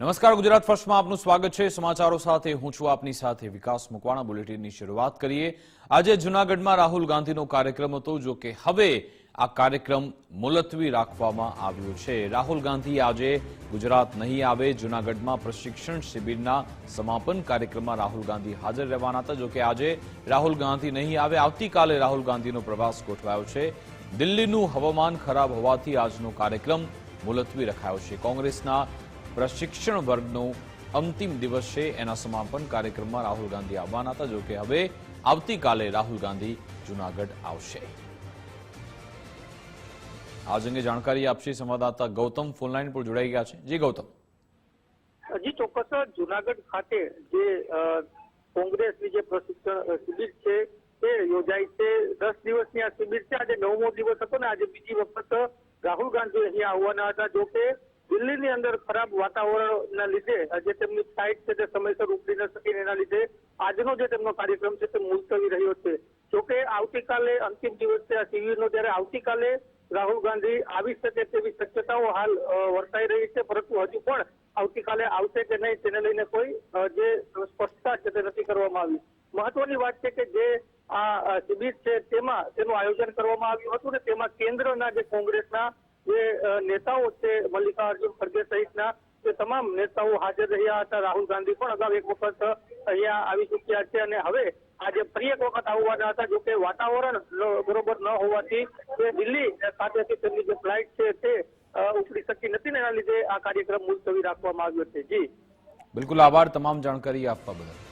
નમસ્કાર, ગુજરાત ફર્સ્ટમાં આપનું સ્વાગત છે. સમાચારો સાથે હું છું આપની સાથે વિકાસ મકવાણા. બુલેટિનની શરૂઆત કરીએ. આજે જૂનાગઢમાં રાહુલ ગાંધીનો કાર્યક્રમ હતો, જો કે હવે આ કાર્યક્રમ મુલતવી રાખવામાં આવ્યો છે. રાહુલ ગાંધી આજે ગુજરાત નહીં આવે, જૂનાગઢમાં પ્રશિક્ષણ શિબિરના સમાપન કાર્યક્રમમાં રાહુલ ગાંધી હાજર રહેવાના હતા. જો કે આજે રાહુલ ગાંધી નહીં આવે, આવતીકાલે રાહુલ ગાંધીનો પ્રવાસ ગોઠવાયો છે. દિલ્હીનું હવામાન ખરાબ હોવાથી આજનો કાર્યક્રમ મુલતવી રખાયો છે. કોંગ્રેસના પ્રશિક્ષણ વર્ગનો અંતિમ દિવસ છે એના સમાપન કાર્યક્રમમાં રાહુલ ગાંધી આવવાના હતા, જોકે હવે આવતીકાલે રાહુલ ગાંધી જૂનાગઢ આવશે. આજ અંગે જાણકારી આપશે સંવાદદાતા ગૌતમ ફોનલાઈન પર જોડાઈ ગયા છે. જી ગૌતમ. હજી ચોક્કસ જુનાગઢ ખાતે જે કોંગ્રેસની જે પ્રશિક્ષણ શિબિર છે, તે યોજાય છે. દસ દિવસની આ શિબિર છે. આજે નવમો દિવસ હતો ને આજે બીજી વખત રાહુલ ગાંધી અહીંયા આવવાના હતા જો કે દિલ્હીની અંદર ખરાબ વાતાવરણના લીધે, જે તેમની ફ્લાઇટ છે તે સમયસર ઉપડી ન શકી એના લીધે આજનો જે તેમનો કાર્યક્રમ છે તે મુલતવી રહ્યો છે. જોકે આવતીકાલે અંતિમ દિવસ છે, આ શિબિરનો ત્યારે આવતીકાલે રાહુલ ગાંધી આવી શકે તેવી શક્યતાઓ હાલ વર્તાઈ રહી છે, પરંતુ હજુ પણ આવતીકાલે આવશે કે નહીં તેને લઈને કોઈ જે સ્પષ્ટતા છે તે નથી કરવામાં આવી. મહત્વની વાત છે કે જે આ શિબિર છે તેમાં તેનું આયોજન કરવામાં આવ્યું હતું ને તેમાં કેન્દ્રના જે કોંગ્રેસના જે નેતાઓ છે, મલ્લિકાર્જુન ખડગે સહિતના તે તમામ નેતાઓ હાજર રહ્યા હતા, રાહુલ ગાંધી પણ અગાઉ એક વખત અહીંયા આવી ચૂક્યા છે અને હવે આજે ફરી એક વખત આવવાના હતા, જોકે વાતાવરણ બરોબર ન હોવાથી દિલ્હી ખાતેથી તેમની જે ફ્લાઇટ છે તે ઉપડી શકી નથી એના લીધે આ કાર્યક્રમ મુલતવી રાખવામાં આવ્યો છે. જી. બિલકુલ આભાર, તમામ જાણકારી આપવા બદલ.